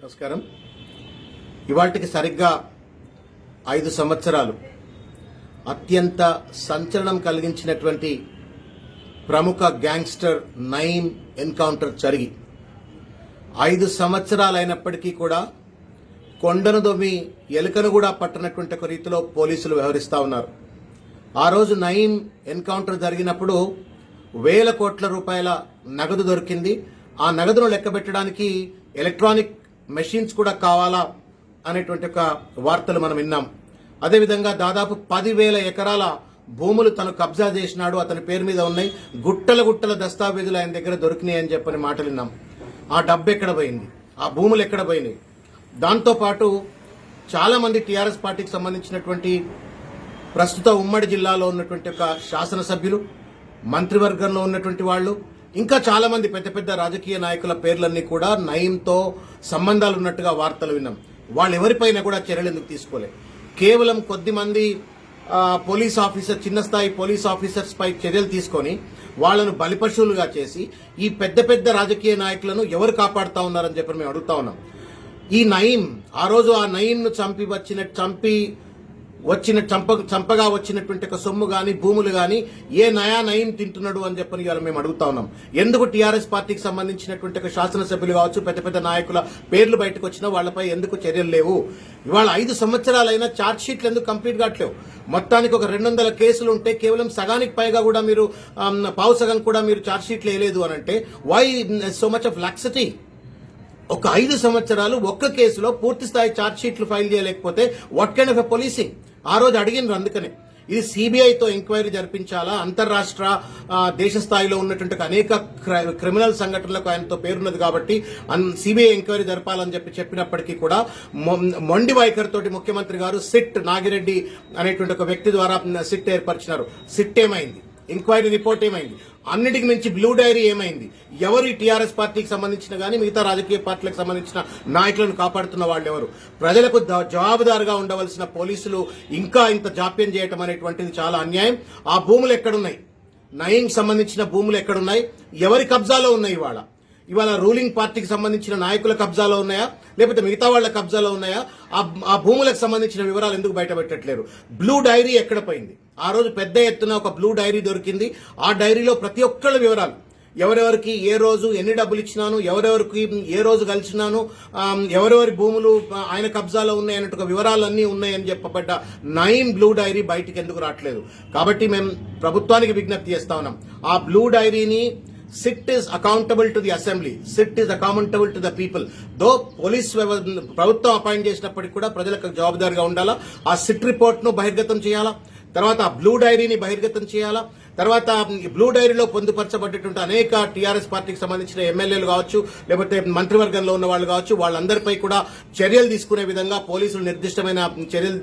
నమస్కారం. ఇవాటికి సరిగ్గా ఐదు సంవత్సరాలు. అత్యంత సంచలనం కలిగించినటువంటి ప్రముఖ గ్యాంగ్స్టర్ నయీం ఎన్కౌంటర్ జరిగి ఐదు సంవత్సరాలైనప్పటికీ కూడా కొండను దొమ్మి ఎలుకను కూడా పట్టనటువంటి ఒక రీతిలో పోలీసులు వ్యవహరిస్తూ ఉన్నారు. ఆ రోజు నయీం ఎన్కౌంటర్ జరిగినప్పుడు వేల కోట్ల రూపాయల నగదు దొరికింది. ఆ నగదును లెక్కబెట్టడానికి ఎలక్ట్రానిక్ మెషిన్స్ కూడా కావాలా అనేటువంటి ఒక వార్తలు మనం విన్నాం. అదేవిధంగా దాదాపు పదివేల ఎకరాల భూములు తను కబ్జా చేసినాడు. అతని పేరు మీద ఉన్నాయి. గుట్టల గుట్టల దస్తావేజులు ఆయన దగ్గర దొరికినాయి అని చెప్పని మాటలు విన్నాం. ఆ డబ్బు ఎక్కడ పోయింది? ఆ భూములు ఎక్కడ పోయినాయి? దాంతోపాటు చాలామంది టీఆర్ఎస్ పార్టీకి సంబంధించినటువంటి ప్రస్తుత ఉమ్మడి జిల్లాలో ఉన్నటువంటి ఒక శాసనసభ్యులు మంత్రివర్గంలో ఉన్నటువంటి వాళ్ళు ఇంకా చాలామంది పెద్ద పెద్ద రాజకీయ నాయకుల పేర్లన్నీ కూడా నయంతో సంబంధాలు ఉన్నట్టుగా వార్తలు విన్నాం. వాళ్ళు ఎవరిపైన కూడా చర్యలు ఎందుకు తీసుకోలే? కేవలం కొద్దిమంది పోలీస్ ఆఫీసర్ చిన్న స్థాయి పోలీస్ ఆఫీసర్స్ పై చర్యలు తీసుకొని వాళ్ళను బలిపశువులుగా చేసి ఈ పెద్ద పెద్ద రాజకీయ నాయకులను ఎవరు కాపాడుతా ఉన్నారని చెప్పి మేము అడుగుతా ఉన్నాం. ఈ నయీం ఆ రోజు ఆ నయీంను చంపి వచ్చిన చంపి వచ్చిన చంప చంపగా వచ్చినటువంటి ఒక సొమ్ము కానీ భూములు కానీ ఏ నయా నయం తింటున్నాడు అని చెప్పని ఇవాళ మేము అడుగుతా ఉన్నాం. ఎందుకు టీఆర్ఎస్ పార్టీకి సంబంధించినటువంటి ఒక శాసనసభ్యులు కావచ్చు పెద్ద పెద్ద నాయకుల పేర్లు బయటకు వచ్చినా వాళ్ళపై ఎందుకు చర్యలు లేవు? ఇవాళ ఐదు సంవత్సరాలైనా ఛార్జ్ షీట్లు ఎందుకు కంప్లీట్ కావట్లేవు? మొత్తానికి ఒక రెండు వందల కేసులు ఉంటే కేవలం సగానికి పైగా కూడా మీరు పావు సగం కూడా మీరు ఛార్జ్ షీట్లు వేయలేదు అని అంటే why so much of laxity ఒక ఐదు సంవత్సరాలు ఒక్క కేసులో పూర్తి స్థాయి ఛార్జ్ షీట్లు ఫైల్ చేయలేకపోతే what kind of a policing ఆ రోజు అడిగినారు అందుకనే. ఇది సిబిఐతో ఎంక్వైరీ జరిపించాలా? అంతర్రాష్ట్ర దేశ స్థాయిలో ఉన్నటువంటి అనేక క్రిమినల్ సంఘటనలకు ఆయనతో పేరున్నది కాబట్టి సిబిఐ ఎంక్వైరీ జరపాలని చెప్పి చెప్పినప్పటికీ కూడా మొండి వైఖరి తోటి ముఖ్యమంత్రి గారు సిట్ నాగిరెడ్డి అనేటువంటి ఒక వ్యక్తి ద్వారా సిట్ ఏర్పరిచినారు. సిట్ ఏమైంది? ఎంక్వైరీ రిపోర్ట్ ఏమైంది? అన్నిటికి మించి బ్లూ డైరీ ఏమైంది? ఎవరు టీఆర్ఎస్ పార్టీకి సంబంధించిన కానీ మిగతా రాజకీయ పార్టీలకు సంబంధించిన నాయకులను కాపాడుతున్న వాళ్ళు ఎవరు ప్రజలకు జవాబుదారుగా ఉండవలసిన పోలీసులు ఇంకా ఇంత జాప్యం చేయటం అనేటువంటిది చాలా అన్యాయం. ఆ భూములు ఎక్కడున్నాయి? నయం సంబంధించిన భూములు ఎక్కడున్నాయి? ఎవరి కబ్జాలో ఉన్నాయి ఇవాళ? ఇవాళ రూలింగ్ పార్టీకి సంబంధించిన నాయకుల కబ్జాలో ఉన్నాయా? లేకపోతే మిగతా వాళ్ళ కబ్జాలో ఉన్నాయా? ఆ ఆ భూములకు సంబంధించిన వివరాలు ఎందుకు బయట పెట్టట్లేరు బ్లూ డైరీ ఎక్కడ పోయింది? ఆ రోజు పెద్ద ఎత్తున ఒక బ్లూ డైరీ దొరికింది. ఆ డైరీలో ప్రతి ఒక్కళ్ళ వివరాలు. ఎవరెవరికి ఏ రోజు ఎన్ని డబ్బులు ఇచ్చినాను ఎవరెవరికి ఏ రోజు కలిసినాను ఎవరెవరి భూములు ఆయన కబ్జాలో ఉన్నాయి అన్నట్టు వివరాలన్నీ ఉన్నాయని చెప్పబడ్డ నైన్ బ్లూ డైరీ బయటికి ఎందుకు రావట్లేదు? కాబట్టి మేము ప్రభుత్వానికి విజ్ఞప్తి చేస్తా ఉన్నాం. ఆ బ్లూ డైరీని SIT is accountable to the assembly SIT is accountable to the people though police వ్యవ- ప్రభుత్వం అపాయింట్ చేసినప్పటికీ కూడా ప్రజలకు జవాబుదారిగా ఉండాలా? ఆ సిట్ రిపోర్ట్ను బహిర్గతం చేయాలా? తర్వాత ఆ బ్లూ డైరీని బహిర్గతం చేయాలా? తర్వాత బ్లూ డైరీలో పొందుపరచబడ్డటువంటి అనేక టీఆర్ఎస్ పార్టీకి సంబంధించిన ఎమ్మెల్యేలు కావచ్చు లేకపోతే మంత్రివర్గంలో ఉన్న వాళ్ళు కావచ్చు వాళ్ళందరిపై కూడా చర్యలు తీసుకునే విధంగా పోలీసులు నిర్దిష్టమైన చర్యలు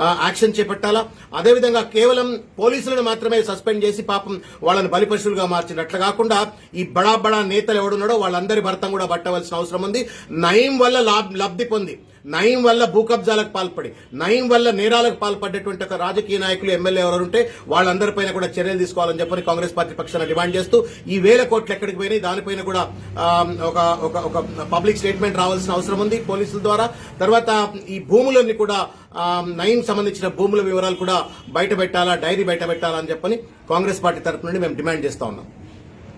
యాక్షన్ చేపట్టాలా? అదేవిధంగా కేవలం పోలీసులను మాత్రమే సస్పెండ్ చేసి పాపం వాళ్ళని బలిపశువులుగా మార్చింది అట్లా కాకుండా ఈ బడా బడా నేతలు ఎవడున్నాడో వాళ్ళందరి భర్తం కూడా పట్టవలసిన అవసరం ఉంది. నయం వల్ల లాబ్- లబ్ధి పొంది. నయం వల్ల భూ కబ్జాలకు పాల్పడి నయం వల్ల నేరాలకు పాల్పడేటువంటి ఒక రాజకీయ నాయకులు ఎమ్మెల్యే ఎవరు ఉంటే వాళ్ళందరిపైన కూడా చర్యలు తీసుకోవాలని చెప్పని కాంగ్రెస్ పార్టీ పక్షాన డిమాండ్ చేస్తూ ఈ వేల కోట్లు ఎక్కడికి పోయినాయి దానిపైన కూడా ఒక ఒక ఒక పబ్లిక్ స్టేట్మెంట్ రావాల్సిన అవసరం ఉంది పోలీసుల ద్వారా. తర్వాత ఈ భూములన్నీ కూడా నయం సంబంధించిన భూముల వివరాలు కూడా బయట పెట్టాలా డైరీ బయట పెట్టాలా అని చెప్పని కాంగ్రెస్ పార్టీ తరఫు నుండి మేము డిమాండ్ చేస్తా ఉన్నాం.